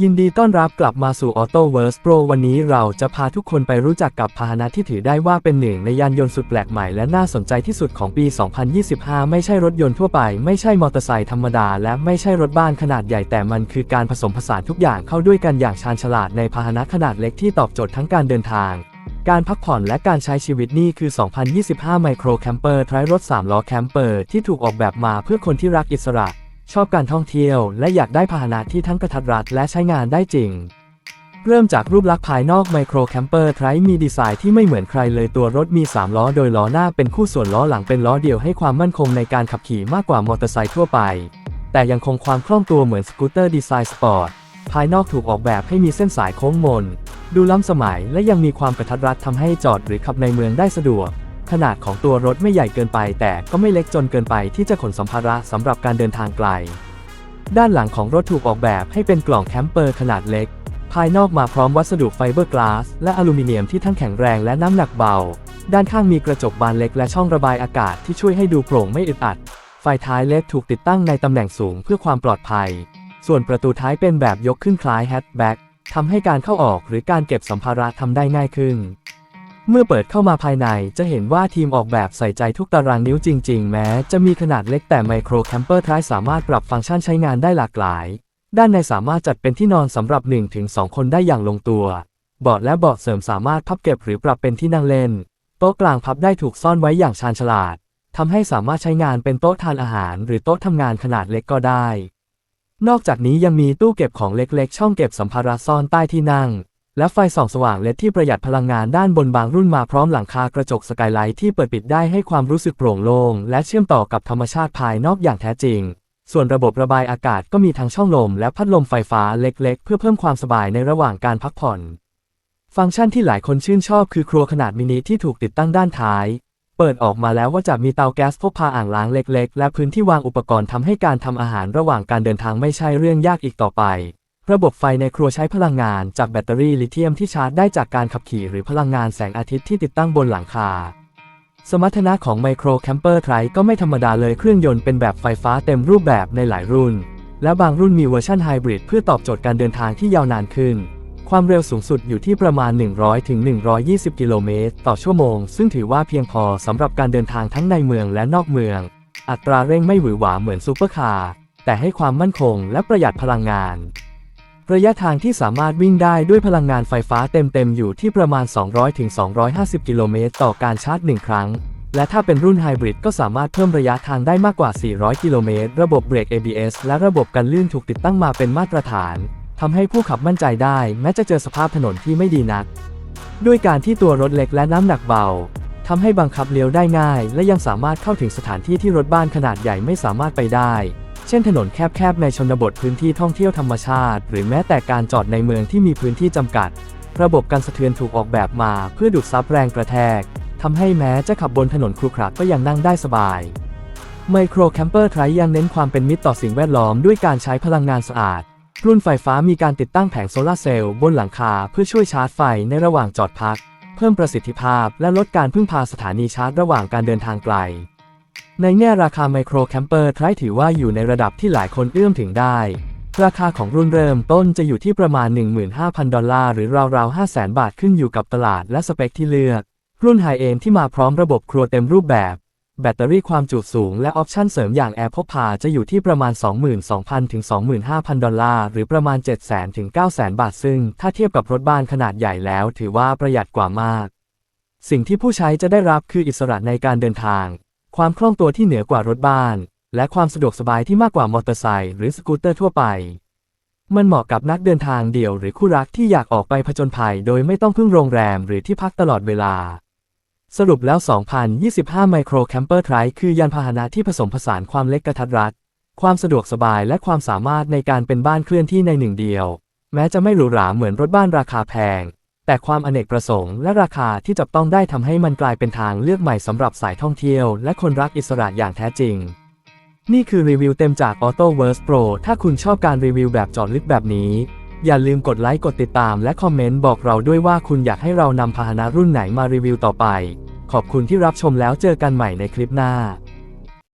ยินดีต้อนรับกลับมาสู่ Auto v e r s e Pro วันนี้เราจะพาทุกคนไปรู้จักกับพาหนะที่ถือได้ว่าเป็นหนึ่งในยานยนต์สุดแปลกใหม่และน่าสนใจที่สุดของปี 2025 ไม่ใช่รถยนต์ทั่วไป ไม่ใช่มอเตอร์ไซค์ธรรมดา และไม่ใช่รถบ้านขนาดใหญ่แต่มันคือการผสมผสานทุกอย่างเข้าด้วยกันอย่างชาญฉลาดในพาหนะขนาดเล็กที่ตอบโจทย์ทั้งการเดินทางการพักผ่อนและการใช้ชีวิตนี่คือ 2025 Micro Camper ท้ายรถ 3 ล้อแคมเปอร์ที่ถูกออกแบบมาเพื่อคนที่รักอิสระ ชอบการท่องเที่ยว และอยากได้พาหนะที่ทั้งกระทัดรัดและใช้งานได้จริง เริ่มจากรูปลักษณ์ภายนอก Micro Camper t r i มีดีไซน์ที่ไม่เหมือนใครเลยตัวรถมี 3 ล้อ โดยล้อหน้าเป็นคู่ส่วนล้อหลังเป็นล้อเดียวให้ความมั่นคงในการขับขี่มากกว่ามอเตอร์ไซค์ทั่วไป แต่ยังคงความคล่องตัวเหมือนสกูตเตอร์ดีไซน์สปอร์ตภายนอกถูกออกแบบให้มีเส้นสายโค้งมน ดูล้ำสมัยและยังมีความกระทัดรัดทำให้จอดหรือขับในเมืองได้สะดวก ขนาดของตัวรถไม่ใหญ่เกินไป แต่ก็ไม่เล็กจนเกินไปที่จะขนสัมภาระสำหรับการเดินทางไกล ด้านหลังของรถถูกออกแบบให้เป็นกล่องแคมเปอร์ขนาดเล็ก ภายนอกมาพร้อมวัสดุไฟเบอร์กลาสและอลูมิเนียมที่ทั้งแข็งแรงและน้ำหนักเบา ด้านข้างมีกระจกบานเล็กและช่องระบายอากาศที่ช่วยให้ดูโปร่งไม่อึดอัด ไฟท้ายเล็กถูกติดตั้งในตำแหน่งสูงเพื่อความปลอดภัย ส่วนประตูท้ายเป็นแบบยกขึ้นคล้ายแฮชแบ็กทำให้การเข้าออกหรือการเก็บสัมภาระทำได้ง่ายขึ้น เมื่อเปิดเข้ามาภายในจะเห็นว่าทีมออกแบบใส่ใจทุกตารางนิ้วจริง ๆ แม้จะมีขนาดเล็กแต่ไมโครแคมเปอร์ท้ายสามารถปรับฟังก์ชันใช้งานได้หลากหลาย ด้านในสามารถจัดเป็นที่นอนสำหรับ 1-2 คนได้อย่างลงตัว เบาะและเบาะเสริมสามารถพับเก็บหรือปรับเป็นที่นั่งเล่น โต๊ะกลางพับได้ถูกซ่อนไว้อย่างชาญฉลาดทำให้สามารถใช้งานเป็นโต๊ะทานอาหาร หรือโต๊ะทำงานขนาดเล็กก็ได้ นอกจากนี้ยังมีตู้เก็บของเล็กๆ ช่องเก็บสัมภาระซ่อนใต้ที่นั่ง และไฟส่องสว่างเลดที่ประหยัดพลังงานด้านบนบางรุ่นมาพร้อมหลังคากระจกสกายไลท์ที่เปิดปิดได้ให้ความรู้สึกโปร่งโล่งและเชื่อมต่อกับธรรมชาติภายนอกอย่างแท้จริง ส่วนระบบระบายอากาศก็มีทั้งช่องลมและพัดลมไฟฟ้าเล็กๆ เพื่อเพิ่มความสบายในระหว่างการพักผ่อน ฟังก์ชันที่หลายคนชื่นชอบคือครัวขนาดมินิที่ถูกติดตั้งด้านท้าย เปิดออกมาแล้วว่าจะมีเตาแก๊สพกพาอ่างล้างเล็ก ๆ และพื้นที่วางอุปกรณ์ทำให้การทำอาหารระหว่างการเดินทางไม่ใช่เรื่องยากอีกต่อไป ระบบไฟในครัวใช้พลังงานจากแบตเตอรี่ลิเธียมที่ชาร์จได้จากการขับขี่หรือพลังงานแสงอาทิตย์ที่ติดตั้งบนหลังคา สมรรถนะของไมโครแคมเปอร์ไทรก็ไม่ธรรมดาเลยเครื่องยนต์เป็นแบบไฟฟ้าเต็มรูปแบบในหลายรุ่น และบางรุ่นมีเวอร์ชันไฮบริดเพื่อตอบโจทย์การเดินทางที่ยาวนานขึ้น ความเร็วสูงสุดอยู่ที่ประมาณ 100-120กิโลเมตรต่อชั่วโมง ซึ่งถือว่าเพียงพอสำหรับการเดินทางทั้งในเมืองและนอกเมือง อัตราเร่งไม่หวือหวาเหมือนซูเปอร์คาร์แต่ให้ความมั่นคงและประหยัดพลังงาน ระยะทางที่สามารถวิ่งได้ด้วยพลังงานไฟฟ้าเต็มๆ อยู่ที่ประมาณ 200-250 กิโลเมตรต่อการชาร์จ 1 ครั้ง และถ้าเป็นรุ่นไฮบริดก็สามารถเพิ่มระยะทางได้มากกว่า 400 กิโลเมตร ระบบเบรก ABS และระบบกันลื่นถูกติดตั้งมาเป็นมาตรฐานทำให้ผู้ขับมั่นใจได้ แม้จะเจอสภาพถนนที่ไม่ดีนัก ด้วยการที่ตัวรถเล็กและน้ำหนักเบาทำให้บังคับเลี้ยวได้ง่าย และยังสามารถเข้าถึงสถานที่ที่รถบ้านขนาดใหญ่ไม่สามารถไปได้ ช่นถนนแคบๆในชนบทพื้นที่ท่องเที่ยวธรรมชาติ หรือแม้แต่การจอดในเมืองที่มีพื้นที่จำกัด ระบบการสะเทือนถูกออกแบบมาเพื่อดูดซับแรงกระแทกทำให้แม้จะขับบนถนนครุขระก็ยังนั่งได้สบายไมโครแคมเปอร์ไทรยังเน้นความเป็นมิตรต่อสิ่งแวดล้อมด้วยการใช้พลังงานสะอาด รุ่นไฟฟ้ามีการติดตั้งแผงโซลาร์เซลล์บนหลังคาเพื่อช่วยชาร์จไฟในระหว่างจอดพัก เพิ่มประสิทธิภาพและลดการพึ่งพาสถานีชาร์จระหว่างการเดินทางไกล ในแง่ราคาไมโครแคมเปอร์ไทรถือว่าอยู่ในระดับที่หลายคนเอื้อมถึงได้ ราคาของรุ่นเริ่มต้นจะอยู่ที่ประมาณ 15,000 ดอลลาร์หรือราวๆ 500,000 บาทขึ้นอยู่กับตลาดและสเปคที่เลือก รุ่นไฮเอนที่มาพร้อมระบบครัวเต็มรูปแบบ แบตเตอรี่ความจุสูงและออปชั่นเสริมอย่างแอร์พกพาจะอยู่ที่ประมาณ 22,000 ถึง 25,000 ดอลลาร์หรือประมาณ 700,000 ถึง 900,000 บาท ซึ่งถ้าเทียบกับรถบ้านขนาดใหญ่แล้ว ถือว่าประหยัดกว่ามาก สิ่งที่ผู้ใช้จะได้รับคืออิสระในการเดินทาง ความคล่องตัวที่เหนือกว่ารถบ้าน และความสะดวกสบายที่มากกว่ามอเตอร์ไซค์หรือสกูตเตอร์ทั่วไป มันเหมาะกับนักเดินทางเดี่ยวหรือคู่รักที่อยากออกไปผจญภัย โดยไม่ต้องพึ่งโรงแรมหรือที่พักตลอดเวลา สรุปแล้ว 2025 Micro Camper Trike คือยานพาหนะที่ผสมผสานความเล็กกระทัดรัด ความสะดวกสบายและความสามารถในการเป็นบ้านเคลื่อนที่ในหนึ่งเดียว แม้จะไม่หรูหราเหมือนรถบ้านราคาแพง แต่ความอเนกประสงค์และราคาที่จับต้องได้ทำให้มันกลายเป็นทางเลือกใหม่สำหรับสายท่องเที่ยวและคนรักอิสระอย่างแท้จริง นี่คือรีวิวเต็มจาก AutoVerse Pro ถ้าคุณชอบการรีวิวแบบจอดลึกแบบนี้ อย่าลืมกดไลค์กดติดตามและคอมเมนต์บอกเราด้วยว่าคุณอยากให้เรานำพาหนะรุ่นไหนมารีวิวต่อไป ขอบคุณที่รับชมแล้วเจอกันใหม่ในคลิปหน้า